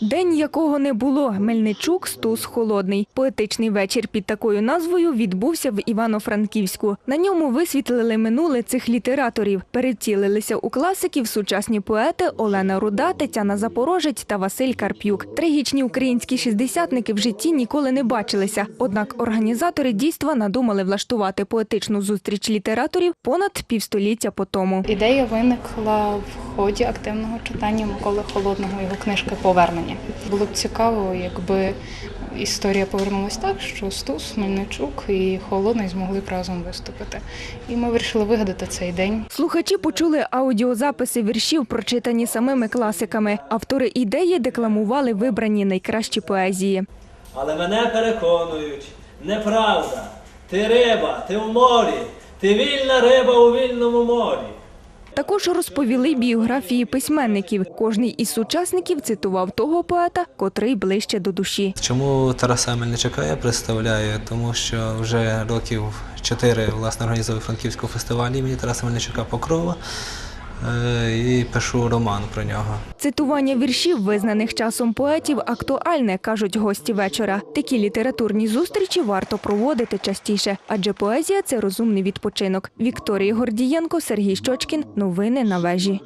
День якого не було. Мельничук стус холодний. Поетичний вечір під такою назвою відбувся в Івано-Франківську. На ньому висвітлили минуле цих літераторів. Перевтілилися у класиків сучасні поети Олена Руда, Тетяна Запорожець та Василь Карп'юк. Трагічні українські шістдесятники в житті ніколи не бачилися. Однак організатори дійства надумали влаштувати поетичну зустріч літераторів понад півстоліття по тому. Ідея виникла в ході активного читання Миколи Холодного його книжки Повернення. Було б цікаво, якби історія повернулась так, що Стус, Мельничук і Холодний змогли б разом виступити. І ми вирішили вигадати цей день. Слухачі почули аудіозаписи віршів, прочитані самими класиками. Автори ідеї декламували вибрані найкращі поезії. Але мене переконують, неправда. Ти риба, ти в морі, ти вільна риба у вільному морі. Також розповіли біографії письменників. Кожний із сучасників цитував того поета, котрий ближче до душі. Чому Тараса Мельничака я представляю? Тому що вже років чотири власне організовую Франківського фестивалю імені Тараса Мельничука Покрова і пишу роман про нього. Цитування віршів, визнаних часом поетів, актуальне, кажуть гості вечора. Такі літературні зустрічі варто проводити частіше, адже поезія це розумний відпочинок. Вікторія Гордієнко, Сергій Щочкін. Новини на вежі.